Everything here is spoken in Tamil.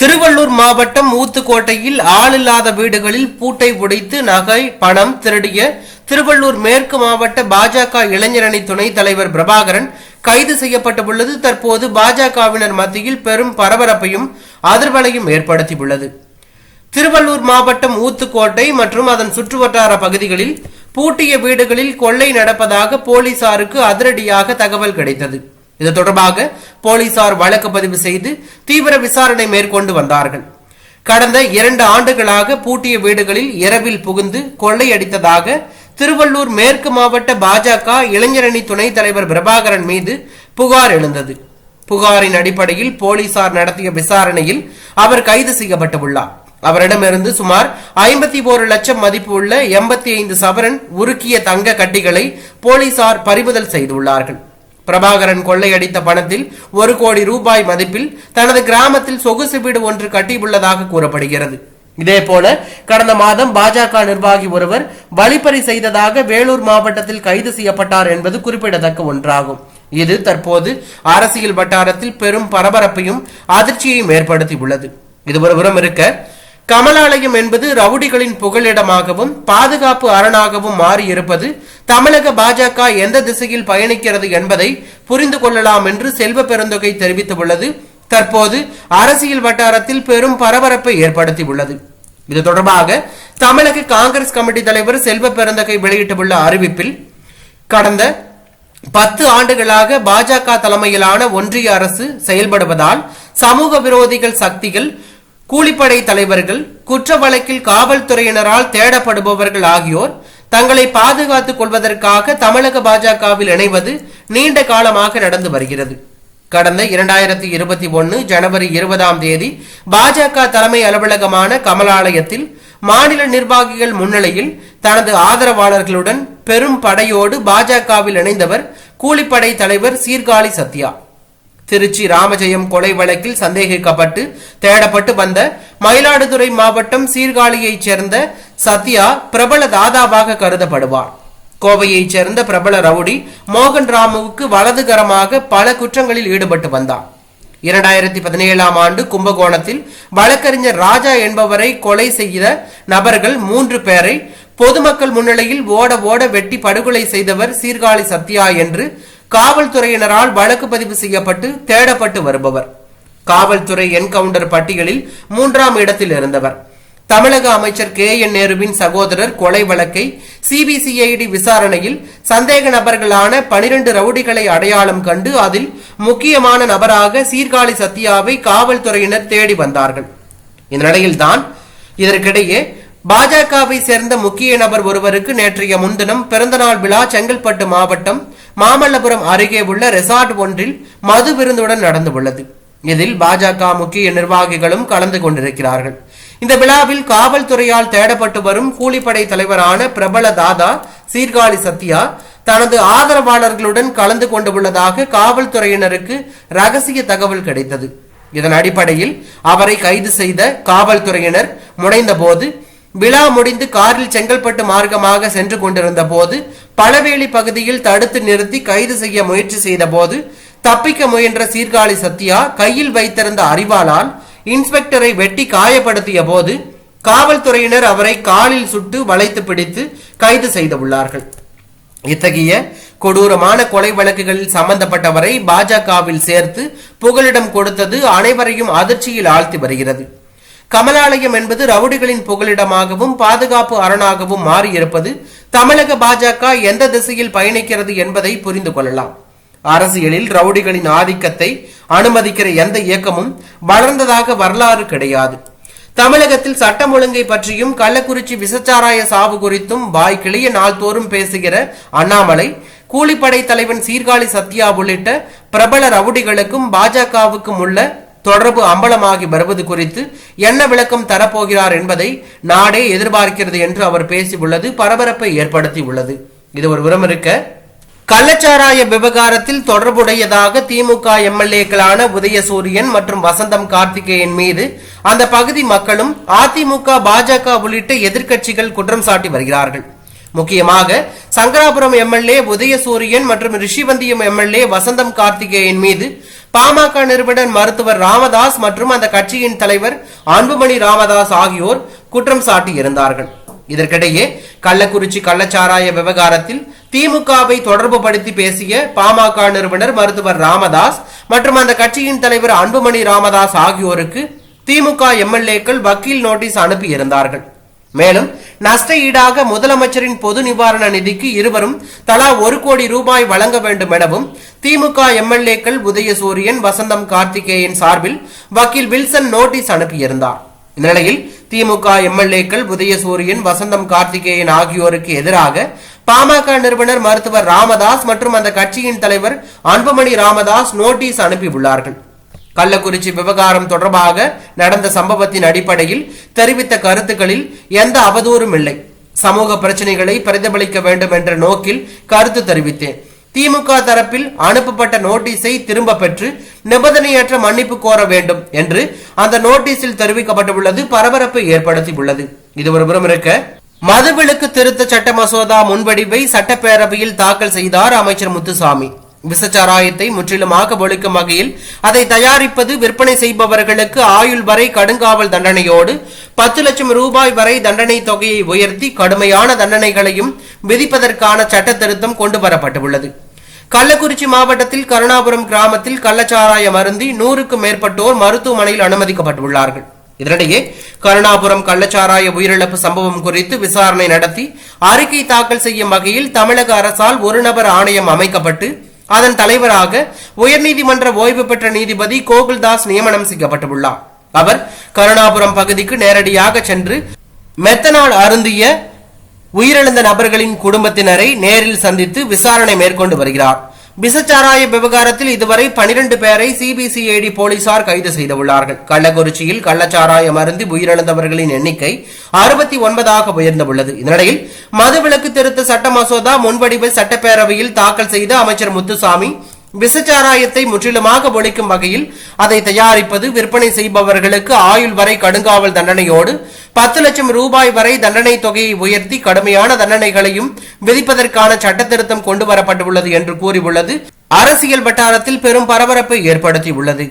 திருவள்ளூர் மாவட்டம் ஊத்துக்கோட்டையில் ஆளில்லாத வீடுகளில் பூட்டை உடைத்து நகை பணம் திருடிய திருவள்ளூர் மேற்கு மாவட்ட பாஜக இளைஞரணி துணைத் தலைவர் பிரபாகரன் கைது செய்யப்பட்டுள்ளது. தற்போது பாஜகவினர் மத்தியில் பெரும் பரபரப்பையும் அதிர்வலையும் ஏற்படுத்தியுள்ளது. திருவள்ளூர் மாவட்டம் ஊத்துக்கோட்டை மற்றும் அதன் சுற்றுவட்டார பகுதிகளில் பூட்டிய வீடுகளில் கொள்ளை நடப்பதாக போலீசாருக்கு அதிரடியாக தகவல் கிடைத்தது. இது தொடர்பாக போலீசார் வழக்கு பதிவு செய்து தீவிர விசாரணை மேற்கொண்டு வந்தார்கள். கடந்த இரண்டு ஆண்டுகளாக பூட்டிய வீடுகளில் இரவில் புகுந்து கொள்ளையடித்ததாக திருவள்ளூர் மேற்கு மாவட்ட பாஜக இளைஞரணி துணைத் தலைவர் பிரபாகரன் மீது புகார் எழுந்தது. புகாரின் அடிப்படையில் போலீசார் நடத்திய விசாரணையில் அவர் கைது செய்யப்பட்டுள்ளார் அவரிடமிருந்து சுமார் ஐம்பத்தி ஒரு லட்சம் மதிப்பு உள்ள எண்பத்தி ஐந்து சவரன் உருக்கிய தங்க கட்டிகளை போலீசார் பறிமுதல் செய்துள்ளார்கள். பிரபாகரன் கொள்ளையடித்த பணத்தில் ஒரு கோடி ரூபாய் மதிப்பில் தனது கிராமத்தில் சொகுசு வீடு ஒன்று கட்டியுள்ளதாக கூறப்படுகிறது. இதேபோல கடந்த மாதம் பாஜக நிர்வாகி ஒருவர் வழிப்பறி செய்ததாக வேலூர் மாவட்டத்தில் கைது செய்யப்பட்டார் என்பது குறிப்பிடத்தக்க ஒன்றாகும். இது தற்போது அரசியல் வட்டாரத்தில் பெரும் பரபரப்பையும் அதிர்ச்சியையும் ஏற்படுத்தியுள்ளது. இது ஒருபுறம் இருக்க கமலாலயம் என்பது ரவுடிகளின் புகலிடமாகவும் பாதுகாப்பு அரணாகவும் மாறியிருப்பது தமிழக பாஜக எந்த திசையில் பயணிக்கிறது என்பதை புரிந்து கொள்ளலாம் என்று செல்வ பெருந்தொகை தெரிவித்துள்ளது. தற்போது அரசியல் வட்டாரத்தில் பெரும் பரபரப்பை ஏற்படுத்தியுள்ளது. இது தொடர்பாக தமிழக காங்கிரஸ் கமிட்டி தலைவர் செல்வ பெருந்தகை வெளியிட்டுள்ள அறிவிப்பில் கடந்த பத்து ஆண்டுகளாக பாஜக தலைமையிலான ஒன்றிய அரசு செயல்படுவதால் சமூக விரோதிகள் சக்திகள் கூலிப்படை தலைவர்கள் குற்ற வழக்கில் காவல்துறையினரால் தேடப்படுபவர்கள் ஆகியோர் தங்களை பாதுகாத்துக் கொள்வதற்காக தமிழக பாஜகவில் இணைவது நீண்ட காலமாக நடந்து வருகிறது. கடந்த இரண்டாயிரத்தி இருபத்தி ஒன்னு ஜனவரி இருபதாம் தேதி பாஜக தலைமை அலுவலகமான கமலாலயத்தில் மாநில நிர்வாகிகள் முன்னிலையில் தனது ஆதரவாளர்களுடன் பெரும் படையோடு பாஜகவில் இணைந்தவர் கூலிப்படை தலைவர் சீர்காழி சத்யா. திருச்சி ராமஜெயம் கொலை வழக்கில் சந்தேகிக்கப்பட்டு தேடப்பட்டு வந்த மயிலாடுதுறை மாவட்டம் சீர்காழியைச் சேர்ந்த சத்யா பிரபல தாதாவாக கருதப்படுவார். கோவையைச் சேர்ந்த பிரபல ரவுடி மோகன் ராமுவுக்கு வலதுகரமாக பல குற்றங்களில் ஈடுபட்டு வந்தார். இரண்டாயிரத்தி பதினேழாம் ஆண்டு கும்பகோணத்தில் வழக்கறிஞர் ராஜா என்பவரை கொலை செய்த நபர்கள் மூன்று பேரை பொதுமக்கள் முன்னிலையில் ஓட ஓட வெட்டி படுகொலை செய்தவர் சீர்காழி சத்யா என்று காவல்துறையினரால் வழக்கு பதிவு செய்யப்பட்டு தேடப்பட்டு வருபவர். காவல்துறை என்கவுண்டர் பட்டியலில் மூன்றாம் இடத்தில் இருந்தவர். தமிழக அமைச்சர் கே என் நேருவின் சகோதரர் கொலை வழக்கை சிபிசிஐடி விசாரணையில் சந்தேக நபர்களான பனிரெண்டு ரவுடிகளை அடையாளம் கண்டு அதில் முக்கியமான நபராக சீர்காழி சத்யாவை காவல்துறையினர் தேடி வந்தார்கள். இந்நிலையில்தான் இதற்கிடையே பாஜகவை சேர்ந்த முக்கிய நபர் ஒருவருக்கு நேற்றைய முன்தினம் பிறந்தநாள் விழா செங்கல்பட்டு மாவட்டம் மாமல்லபுரம் அருகே உள்ள ரெசார்ட் ஒன்றில் மது விருந்துடன் நடந்துள்ளது இதில் பாஜக முக்கிய நிர்வாகிகளும் கலந்து கொண்டிருக்கிறார்கள். இந்த விழாவில் காவல்துறையால் தேடப்பட்டு வரும் கூலிப்படை தலைவரான பிரபல தாதா சீர்காழி சத்யா தனது ஆதரவாளர்களுடன் கலந்து கொண்டுள்ளதாக காவல்துறையினருக்கு ரகசிய தகவல் கிடைத்தது. இதன் அடிப்படையில் அவரை கைது செய்த காவல்துறையினர் முனைந்த போது விழா முடிந்து காரில் செங்கல்பட்டு மார்க்கமாக சென்று கொண்டிருந்த போது பழவேலி பகுதியில் தடுத்து நிறுத்தி கைது செய்ய முயற்சி செய்த போது தப்பிக்க முயன்ற சீர்காழி சத்யா கையில் வைத்திருந்த அறிவாளால் இன்ஸ்பெக்டரை வெட்டி காயப்படுத்திய போது காவல்துறையினர் அவரை காலில் சுட்டு வளைத்து பிடித்து கைது செய்துள்ளார்கள் இத்தகைய கொடூரமான கொலை வழக்குகளில் சம்பந்தப்பட்டவரை பாஜகவில் சேர்த்து புகலிடம் கொடுத்தது அனைவரையும் அதிர்ச்சியில் ஆழ்த்தி வருகிறது. கமலாலயம் என்பது ரவுடிகளின் புகலிடமாகவும் பாதுகாப்பு அரணாகவும் மாறியிருப்பது தமிழக பாஜக எந்த திசையில் பயணிக்கிறது என்பதை புரிந்து கொள்ளலாம். அரசியலில் ரவுடிகளின் ஆதிக்கத்தை அனுமதிக்கிற எந்த இயக்கமும் வளர்ந்ததாக வரலாறு கிடையாது. தமிழகத்தில் சட்டம் ஒழுங்கை பற்றியும் கள்ளக்குறிச்சி விசச்சாராய சாவு குறித்தும் வாய் கிளிய நாள்தோறும் பேசுகிற அண்ணாமலை கூலிப்படை தலைவன் சீர்காழி சத்யா உள்ளிட்ட பிரபல ரவுடிகளுக்கும் பாஜகவுக்கும் உள்ள தொடர்பு அம்பலமாகி வருவது குறித்து என்ன விளக்கம் தரப்போகிறார் என்பதை நாடே எதிர்பார்க்கிறது என்று அவர் பேசியுள்ளது பரபரப்பை ஏற்படுத்தியுள்ளது இது ஒரு விரம் இருக்க கள்ளச்சாராய விவகாரத்தில் தொடர்புடையதாக திமுக எம்எல்ஏக்களான உதயசூரியன் மற்றும் வசந்தம் கார்த்திகேயன் மீது அந்த பகுதி மக்களும் அதிமுக பாஜக உள்ளிட்ட எதிர்க்கட்சிகள் குற்றம் சாட்டி வருகிறார்கள். முக்கியமாக சங்கராபுரம் எம்எல்ஏ உதயசூரியன் மற்றும் ரிஷிவந்தியம் எம்எல்ஏ வசந்தம் கார்த்திகேயன் மீது பாமக நிறுவனர் மருத்துவர் ராமதாஸ் மற்றும் அந்த கட்சியின் தலைவர் அன்புமணி ராமதாஸ் ஆகியோர் குற்றம் சாட்டியிருந்தார்கள். இதற்கிடையே கள்ளக்குறிச்சி கள்ளச்சாராய விவகாரத்தில் திமுகவை தொடர்பு படுத்தி பேசிய பாமக நிறுவனர் மருத்துவர் ராமதாஸ் மற்றும் அந்த கட்சியின் தலைவர் அன்புமணி ராமதாஸ் ஆகியோருக்கு திமுக எம்எல்ஏக்கள் வக்கீல் நோட்டீஸ் அனுப்பியிருந்தார்கள். மேலும் நஷ்ட ஈடாக முதலமைச்சரின் பொது நிவாரண நிதிக்கு இருவரும் தலா ஒரு கோடி ரூபாய் வழங்க வேண்டும் எனவும் திமுக எம்எல்ஏக்கள் உதயசூரியன் வசந்தம் கார்த்திகேயன் சார்பில் வக்கீல் வில்சன் நோட்டீஸ் அனுப்பியிருந்தார். இந்நிலையில் திமுக எம்எல்ஏக்கள் உதயசூரியன் வசந்தம் கார்த்திகேயன் ஆகியோருக்கு எதிராக பாமக நிறுவனர் மருத்துவர் ராமதாஸ் மற்றும் அந்த கட்சியின் தலைவர் அன்புமணி ராமதாஸ் நோட்டீஸ் அனுப்பியுள்ளார்கள். கள்ளக்குறிச்சி விவகாரம் தொடர்பாக நடந்த சம்பவத்தின் அடிப்படையில் தெரிவித்த கருத்துக்களில் எந்த அவதூறும் இல்லை. சமூக பிரச்சனைகளை பிரதிபலிக்க வேண்டும் என்ற நோக்கில் கருத்து தெரிவித்தேன். திமுக தரப்பில் அனுப்பப்பட்ட நோட்டீஸை திரும்ப பெற்று நிபந்தனையற்ற மன்னிப்பு கோர வேண்டும் என்று அந்த நோட்டீஸில் தெரிவிக்கப்பட்டுள்ளது பரபரப்பை ஏற்படுத்தியுள்ளது. இது ஒரு புறம் இருக்க மதுவிலக்கு திருத்த சட்ட மசோதா முன்வடிவை சட்டப்பேரவையில் தாக்கல் செய்தார் அமைச்சர் முத்துசாமி. விசச்சாராயத்தை முற்றிலுமாக ஒழிக்கும் வகையில் அதை தயாரிப்பது விற்பனை செய்பவர்களுக்கு ஆயுள் வரை கடுங்காவல் தண்டனையோடு பத்து லட்சம் ரூபாய் வரை தண்டனை தொகையை உயர்த்தி கடுமையான தண்டனைகளையும் விதிப்பதற்கான சட்ட திருத்தம் கொண்டு வரப்பட்டுள்ளது. கள்ளக்குறிச்சி மாவட்டத்தில் கருணாபுரம் கிராமத்தில் கள்ளச்சாராயம் அருந்தி நூறுக்கும் மேற்பட்டோர் மருத்துவமனையில் அனுமதிக்கப்பட்டுள்ளார்கள். இதனிடையே கருணாபுரம் கள்ளச்சாராய உயிரிழப்பு சம்பவம் குறித்து விசாரணை நடத்தி அறிக்கை தாக்கல் செய்யும் வகையில் தமிழக அரசால் ஒரு நபர் ஆணையம் அமைக்கப்பட்டு அதன் தலைவராக உயர்நீதிமன்ற ஓய்வு பெற்ற நீதிபதி கோகுல்தாஸ் நியமனம் செய்யப்பட்டுள்ளார். அவர் கருணாபுரம் பகுதிக்கு நேரடியாக சென்று மெத்தனால் அருந்திய உயிரிழந்த நபர்களின் குடும்பத்தினரை நேரில் சந்தித்து விசாரணை மேற்கொண்டு வருகிறார். விசச்சாராய விவகாரத்தில் இதுவரை பனிரெண்டு பேரை சிபிசிஐடி போலீசார் கைது செய்துள்ளார்கள். கள்ளக்குறிச்சியில் கள்ளச்சாராயம் அருந்தி உயிரிழந்தவர்களின் எண்ணிக்கை அறுபத்தி ஒன்பதாக உயர்ந்துள்ளது. இதனிடையில் மதுவிலக்கு திருத்த சட்ட மசோதா முன்வடிவை சட்டப்பேரவையில் தாக்கல் செய்த அமைச்சர் முத்துசாமி விசச்சாராயத்தை முற்றிலுமாக ஒழிக்கும் வகையில் அதை தயாரிப்பது விற்பனை செய்பவர்களுக்கு ஆயுள் வரை கடுங்காவல் தண்டனையோடு பத்து லட்சம் ரூபாய் வரை தண்டனை தொகையை உயர்த்தி கடுமையான தண்டனைகளையும் விதிப்பதற்கான சட்ட திருத்தம் கொண்டு வரப்பட்டுள்ளது என்று கூறியுள்ளது. அரசியல் வட்டாரத்தில் பெரும் பரபரப்பை ஏற்படுத்தியுள்ளது.